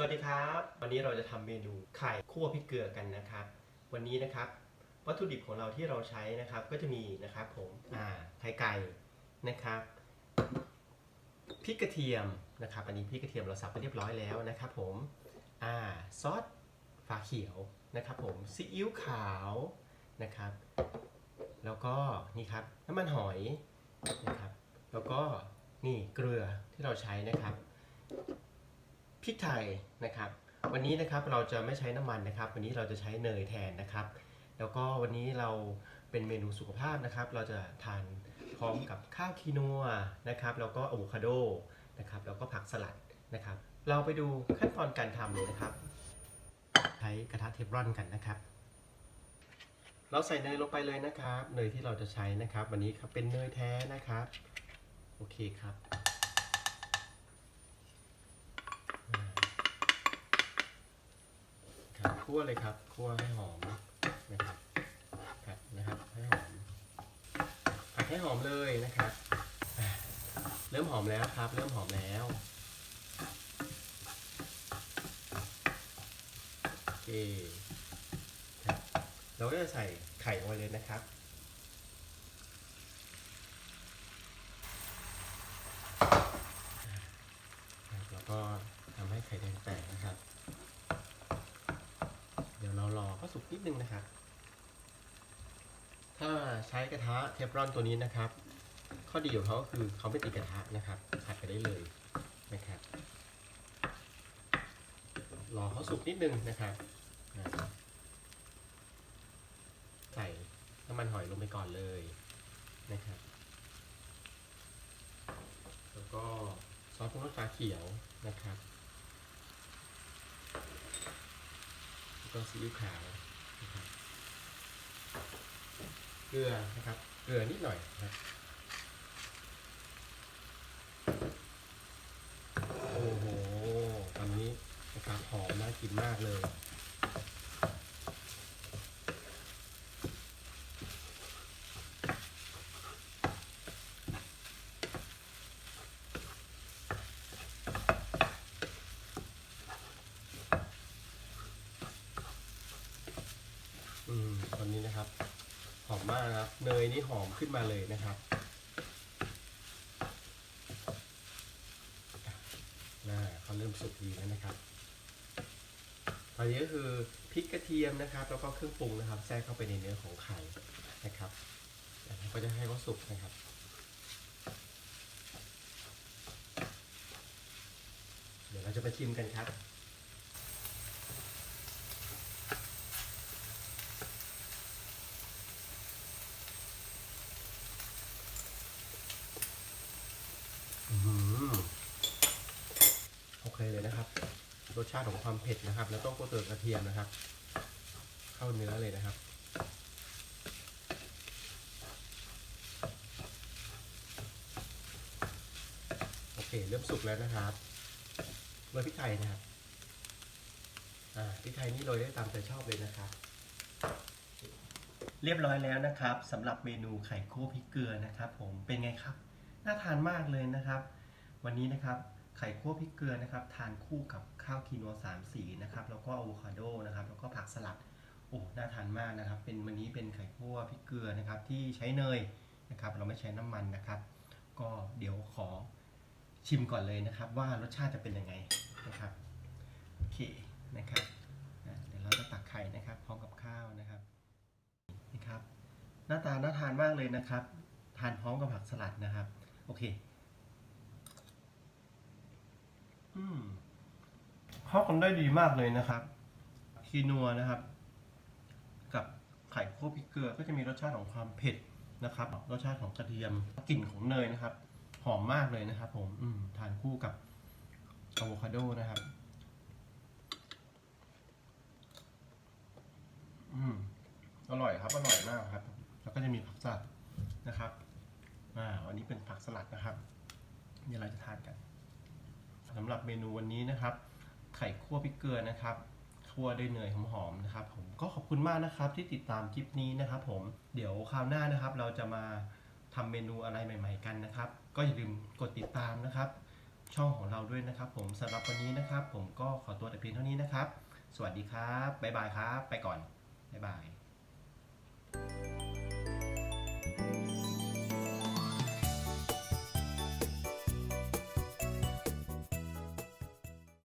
สวัสดีครับ วันนี้เราจะทำเมนูไข่คั่วพริกเกลือกันนะครับ วันนี้นะครับวัตถุดิบของเราที่เราใช้นะครับ ก็จะมีนะครับผมอ่าไข่ไก่นะครับพริกกระเทียมนะครับ อันนี้พริกกระเทียมเราสับไปเรียบร้อยแล้วนะครับ ผมอ่าซอสฝาเขียวนะครับ ผมซีอิ๊วขาวนะครับ แล้วก็นี่ครับน้ำมันหอยนะครับ แล้วก็นี่เกลือที่เราใช้นะครับ พริกไทยนะครับ วันนี้นะครับเราจะไม่ใช้น้ำมันนะครับ วันนี้เราจะใช้เนยแทนนะครับ แล้วก็วันนี้เราเป็นเมนูสุขภาพนะครับ เราจะทานพร้อมกับข้าวคีนัวนะครับ แล้วก็อะโวคาโดนะครับ แล้วก็ผักสลัดนะครับ เราไปดูขั้นตอนการทำเลยนะครับ ใช้กระทะเทฟลอนกันนะครับ เราใส่เนยลงไปเลยนะครับ เนยที่เราจะใช้นะครับ วันนี้ครับเป็นเนยแท้นะครับ โอเคครับ คั่วเลยครับคั่วให้หอมนะครับผัดนะครับให้หอมผัดให้หอมเลยนะครับเริ่มหอมแล้วครับ เริ่มหอมแล้วโอเคครับเราก็จะใส่ไข่ลงไปเลยนะครับครับแล้วก็ทำให้ไข่แดงแตกนะครับ เรารอเขาสุกนิดนึงนะครับ ถ้าใช้กระทะเทฟลอนตัวนี้นะครับ ข้อดีของเขาก็คือเขาไม่ติดกระทะนะครับผัดไปได้เลยนะครับรอเขาสุกนิดนึงนะครับใส่น้ำมันหอยลงไปก่อนเลยนะครับ แล้วก็ซอสปรุงรสฟ้าเขียวนะครับ แล้วก็ซีอิ๊วขาวนะครับเกลือนะครับเกลือนิดหน่อยนะครับโอ้โหตอนนี้นะครับหอมน่ากินมากเลย อืมตอนนี้นะครับ หอมมากนะครับเนยนี่หอมขึ้นมาเลยนะครับน่าเขาเริ่มสุกดีแล้วนะครับตอนนี้ก็คือพริกกระเทียมนะครับ แล้วก็เครื่องปรุงนะครับแทรกเข้าไปในเนื้อของไข่นะครับก็จะให้เขาสุกนะครับเดี๋ยวเราจะไปชิมกันครับ อื้อหือโอเคเลยนะครับ รสชาติของความเผ็ดนะครับ แล้วต้องโกเตอร์กระเทียมนะครับ เข้าเนื้อเลยนะครับโอเคเริ่มสุกแล้วนะครับโรยพริกไทยนะครับอ่าพริกไทยนี่โรยได้ตามใจชอบเลยนะครับเรียบร้อยแล้วนะครับสำหรับเมนูไข่คั่วพริกเกลือนะครับ ผมเป็นไงครับน่าทานมากเลยนะครับ วันนี้นะครับ ไข่คั่วพริกเกลือนะครับ ทานคู่กับข้าวคีนัวสามสีนะครับ แล้วก็อะโวคาโดนะครับ แล้วก็ผักสลัด โอ้ น่าทานมากนะครับ เป็นวันนี้เป็นไข่คั่วพริกเกลือนะครับ ที่ใช้เนยนะครับ เราไม่ใช้น้ำมันนะครับ ก็เดี๋ยวขอชิมก่อนเลยนะครับ ว่ารสชาติจะเป็นยังไงนะครับ โอเคนะครับ เดี๋ยวเราจะตักไข่นะครับ พร้อมกับข้าวนะครับนี่ครับ หน้าตาน่าทานมากเลยนะครับ ทานพร้อมกับผักสลัดนะครับ โอเค อืม เข้ากันได้ดีมากเลยนะครับ คีนัวนะครับ กับไข่คั่วพริกเกลือก็จะมีรสชาติของความเผ็ดนะครับ รสชาติของกระเทียมกลิ่นของเนยนะครับ หอมมากเลยนะครับ ผมอืมทานคู่กับอะโวคาโดนะครับอืมอร่อยครับอร่อยมากครับ แล้วก็จะมีผักสลัดนะครับอ่าวันนี้เป็นผักสลัดนะครับเดี๋ยวเราจะทานกัน สำหรับเมนูวันนี้นะครับ ไข่คั่วพริกเกลือนะครับคั่วด้วยเนยหอมๆนะครับ ผมก็ขอบคุณมากนะครับที่ติดตามคลิปนี้นะครับ ผมเดี๋ยวคราวหน้านะครับ เราจะมาทำเมนูอะไรใหม่ ๆ กันนะครับ ก็อย่าลืมกดติดตามนะครับ ช่องของเราด้วยนะครับ ผมสำหรับวันนี้นะครับ ผมก็ขอตัวแต่เพียงเท่านี้นะครับ สวัสดีครับบ๊ายบายครับ ไปก่อนบ๊ายบาย